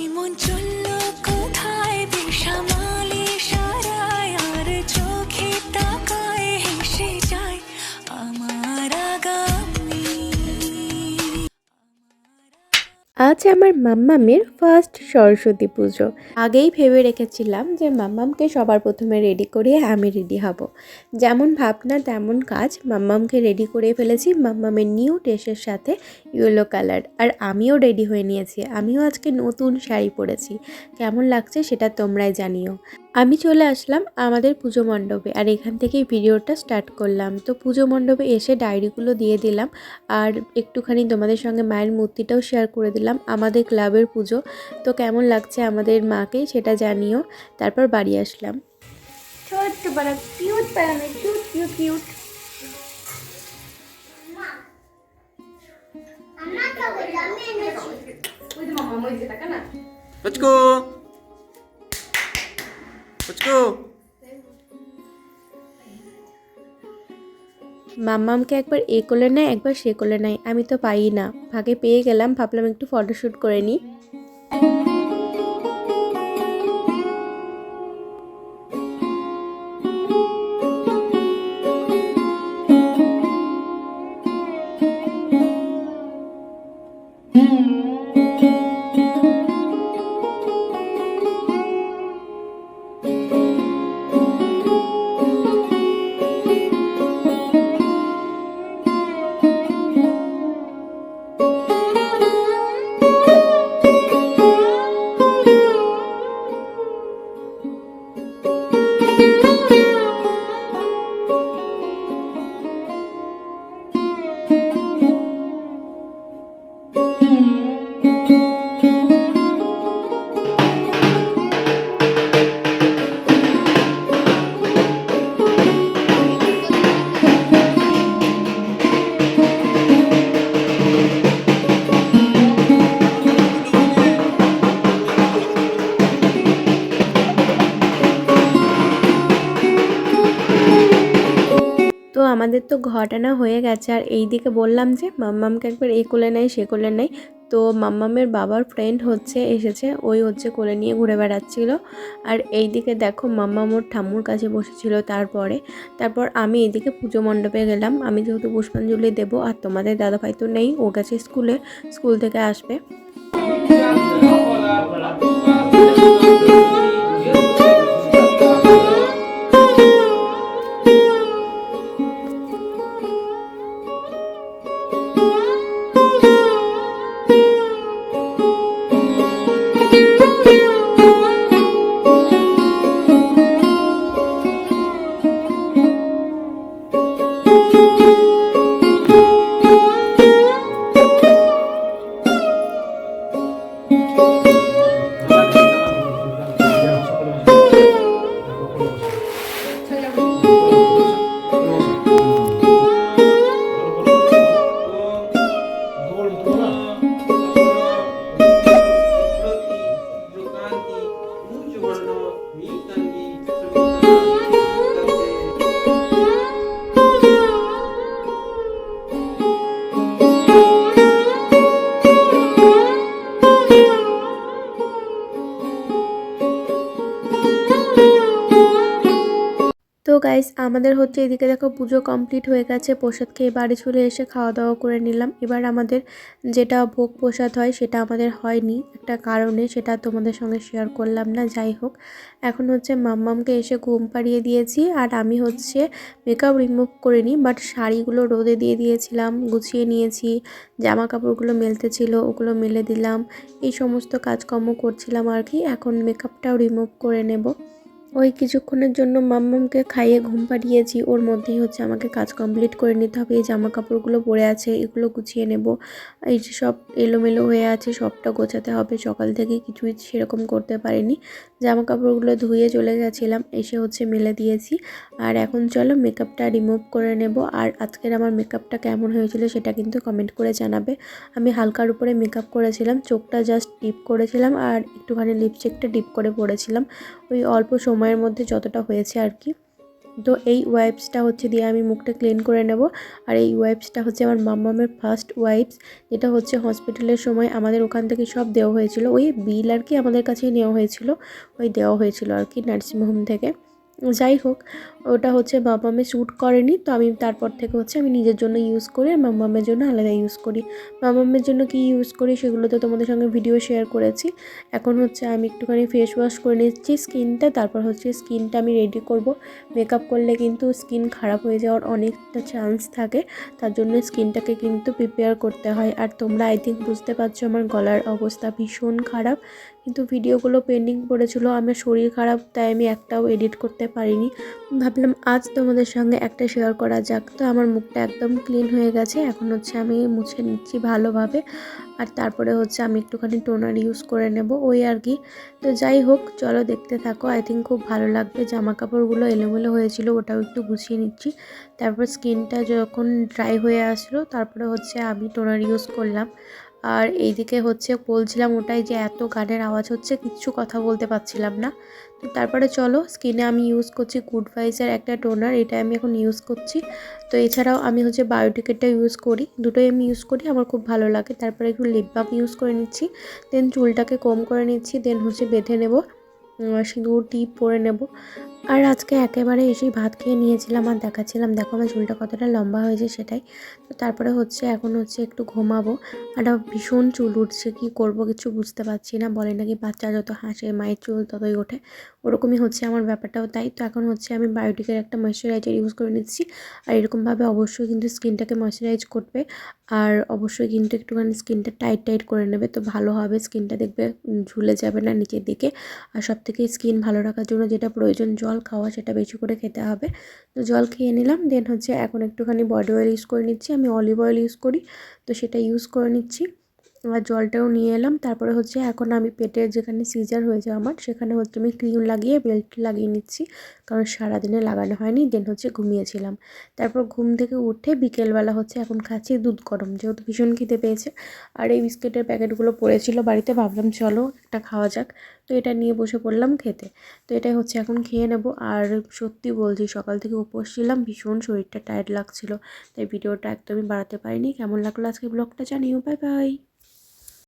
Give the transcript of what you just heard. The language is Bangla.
এমন চলল আজ আমার মাম্মামের ফার্স্ট সরস্বতী পুজো। আগেই ভেবে রেখেছিলাম যে মাম্মামকে সবার প্রথমে রেডি করিয়ে আমি রেডি হব। যেমন ভাবনা, তেমন কাজ মাম্মামকে রেডি করে ফেলেছি মাম্মামের নিউ ড্রেসের সাথে ইয়েলো কালার আর আমিও রেডি হয়ে নিয়েছি। আমিও আজকে নতুন শাড়ি পরেছি। কেমন লাগছে সেটা তোমরাই জানিও। আমি চলে আসলাম আমাদের পুজো মণ্ডপে আর এখান থেকেই ভিডিওটা স্টার্ট করলাম। তো পুজো মণ্ডপে এসে ডায়েরিগুলো দিয়ে দিলাম আর একটুখানি তোমাদের সঙ্গে মায়ের মূর্তিটাও শেয়ার করে দিলাম আমাদের ক্লাবের পুজো। তো কেমন লাগছে আমাদের মাকে সেটা জানিও তারপর বাড়ি আসলাম। ছোট্ট বড় cute cute cute cute Let's go. Go. মাম্মামকে একবার এ করলে নেয় একবার সে করলে নেয় আমি তো পাই না ভাগে পেয়ে গেলাম, ভাবলাম একটু ফটোশ্যুট করে নিই তো ঘটনা হয়ে গেছে। আর এই দিকে বললাম যে, মাম্মামকে একবার এ কোলে নেয়, সে কোলে নেয়। তো মাম্মামের বাবার ফ্রেন্ড হচ্ছে, এসেছে। ওই হচ্ছে কোলে নিয়ে ঘুরে বেড়াচ্ছিল। আর এই দিকে দেখো মাম্মাম ওর ঠাম্মুর কাছে বসেছিল তারপরে। তারপর আমি এইদিকে পুজো মণ্ডপে গেলাম। আমি যেহেতু পুষ্পাঞ্জলি দেবো, আর তোমাদের দাদাভাই তো নেই, ও গেছে স্কুলে, স্কুল থেকে আসবে। তো গাইস আমাদের হচ্ছে এদিকে দেখো পুজো কমপ্লিট হয়ে গেছে, প্রসাদ খেয়ে বাড়ি চলে এসে খাওয়া দাওয়া করে নিলাম। এবার আমাদের যেটা ভোগ প্রসাদ হয় সেটা আমাদের হয়নি, একটা কারণে সেটা তোমাদের সঙ্গে শেয়ার করলাম না, যাই হোক। এখন হচ্ছে মাম্মামকে এসে ঘুম পাড়িয়ে দিয়েছি আর আমি হচ্ছে মেকআপ রিমুভ করে নিই বাট শাড়িগুলো রোদে দিয়ে দিয়েছিলাম, গুছিয়ে নিয়েছি জামা কাপড়গুলো মেলতে ছিল, ওগুলো মেলে দিলাম, এই সমস্ত কাজকর্ম করছিলাম আর কি, এখন মেকআপটাও রিমুভ করে নেব। ওই কিছুক্ষণের জন্য মাম্মামকে খাইয়ে ঘুম পাড়িয়েছি। ওর মধ্যেই হচ্ছে আমাকে কাজ কমপ্লিট করে নিতে হবে। এই জামা কাপড়গুলো পরে আছে, এগুলো গুছিয়ে নেব। এই যে সব এলোমেলো হয়ে আছে, সবটা গোছাতে হবে। সকাল থেকে কিছুই সেরকম করতে পারিনি। জামা কাপড়গুলো ধুয়ে চলে গেছিলাম, এসে হচ্ছে মেলে দিয়েছি। আর এখন চলো মেকআপটা রিমুভ করে নেব। আর আজকের আমার মেকআপটা কেমন হয়েছিল সেটা কিন্তু কমেন্ট করে জানাবে। আমি হালকার উপরে মেকআপ করেছিলাম, চোখটা জাস্ট ডিপ করেছিলাম আর একটুখানি লিপস্টিকটা ডিপ করে পরেছিলাম। ওই অল্প সময়ের মধ্যে যতটা হয়েছে আর কি। তো এই ওয়াইপসটা হচ্ছে দিয়ে আমি মুখটা ক্লিন করে নেব। আর এই ওয়াইপসটা হচ্ছে আমার মাম্মামের ফার্স্ট ওয়াইপস যেটা হচ্ছে হসপিটালের সময় আমাদের ওখান থেকে সব দেওয়া হয়েছিল। ওই বিল আর কি আমাদের কাছেই নেওয়া হয়েছিল। ওই দেওয়া হয়েছিল আর কি নার্সিংহোম থেকে। যাই হোক, ওটা হচ্ছে মামামে শ্যুট করেনি, তো আমি তারপর থেকে হচ্ছে আমি নিজের জন্য ইউজ করি আর মামামের জন্য আলাদা ইউজ করি। মামামের জন্য কি ইউজ করি সেগুলো তো তোমাদের সঙ্গে ভিডিও শেয়ার করেছি। এখন হচ্ছে আমি একটুখানি ফেস ওয়াশ করে নিচ্ছি স্কিনটা তারপর হচ্ছে স্কিনটা আমি রেডি করব। মেকআপ করলে কিন্তু স্কিন খারাপ হয়ে যাওয়ার অনেকটা চান্স থাকে, তার জন্য স্কিনটাকে কিন্তু প্রিপেয়ার করতে হয়। আর তোমরা আই থিঙ্ক বুঝতে পারছ আমার গলার অবস্থা ভীষণ খারাপ কিন্তু ভিডিওগুলো পেন্ডিং পড়েছিল, আমার শরীর খারাপ, তাই আমি একটাও এডিট করতে পারিনি। ভাবলাম আজ তোমাদের সঙ্গে একটা শেয়ার করা যাক। তো আমার মুখটা একদম ক্লিন হয়ে গেছে, এখন হচ্ছে আমি মুছে নিচ্ছি ভালোভাবে। আর তারপরে হচ্ছে আমি একটুখানি টোনার ইউজ করে নেব, ওই আর কি। তো যাই হোক, চলো দেখতে থাকো। আই থিঙ্ক খুব ভালো লাগবে জামা কাপড়গুলো এলোমেলো হয়েছিল, ওটাও একটু গুছিয়ে নিচ্ছি। তারপর স্কিনটা যখন ড্রাই হয়ে আসলো, তারপরে হচ্ছে আমি টোনার ইউজ করলাম। আর এইদিকে হচ্ছে বলছিলাম ওটাই যে এত গানের আওয়াজ হচ্ছে, কিচ্ছু কথা বলতে পারছিলাম না। তো তারপরে চলো স্কিনে আমি ইউজ করছি গুড ভাইসের একটা টোনার এটা আমি এখন ইউজ করছি। তো এছাড়াও আমি হচ্ছে বায়োটিকেটটা ইউজ করি, দুটোই আমি ইউজ করি, আমার খুব ভালো লাগে। তারপরে একটু লিপ বাম ইউজ করে নিচ্ছি দেন চুলটাকে কম করে নিচ্ছি দেন হচ্ছে বেঁধে নেব সিঁদুর, টিপ পরে নেব। আর আজকে একেবারে এসেই ভাত খেয়ে নিয়েছিলাম আর দেখাচ্ছিলাম, দেখো আমার চুলটা কতটা লম্বা হয়েছে সেটাই। তো তারপরে হচ্ছে এখন হচ্ছে একটু ঘুমাবো। আর ভীষণ চুল উঠছে, কি করব কিছু বুঝতে পারছি না। বলে নাকি বাচ্চা যত হাসে, মায়ের চুল ততই ওঠে। ওরকমই হচ্ছে আমার ব্যাপারটাও তাই। তো এখন হচ্ছে আমি বায়োটিকের একটা ময়শ্চারাইজার ইউজ করে নিচ্ছি। আর এরকমভাবে অবশ্যই কিন্তু স্কিনটাকে ময়শ্চারাইজ করবে। আর অবশ্যই কিন্তু একটুখানি স্কিনটা টাইট টাইট করে নেবে। তো ভালো হবে, স্কিনটা দেখবে ঝুলে যাবে না নিচের দিকে। আর সব থেকে স্কিন ভালো রাখার জন্য যেটা প্রয়োজন, জল খাওয়া সেটা বেশি করে খেতে হবে। তো জল খেয়ে নিলাম দেন হচ্ছে এখন একটুখানি বডি অয়েল ইউজ করে নিচ্ছি। আমি অলিভ অয়েল ইউজ করি, তো সেটা ইউজ করে নিচ্ছি। আর জলটাও নিয়ে এলাম। তারপরে হচ্ছে এখন আমি পেটের যেখানে সিজার হয়েছে আমার, সেখানে হচ্ছে আমি ক্রিম লাগিয়ে বেল্ট লাগিয়ে নিচ্ছি। কারণ সারাদিনে লাগানো হয়নি দেন হচ্ছে ঘুমিয়েছিলাম। তারপর ঘুম থেকে উঠে বিকেলবেলা হচ্ছে এখন খাচ্ছি দুধ গরম, যেহেতু ভীষণ খিদে পেয়েছে। আর এই বিস্কিটের প্যাকেটগুলো পড়েছিল বাড়িতে, ভাবলাম চলো একটা খাওয়া যাক। তো এটা নিয়ে বসে পড়লাম খেতে। তো এটাই হচ্ছে এখন খেয়ে নেব। আর সত্যি বলছি, সকাল থেকে উপোস ছিলাম, ভীষণ শরীরটা টায়ার্ড লাগছিল। তাই ভিডিওটা একদমই বাড়াতে পারিনি। কেমন লাগল আজকে ব্লগটা জানিও। Bye bye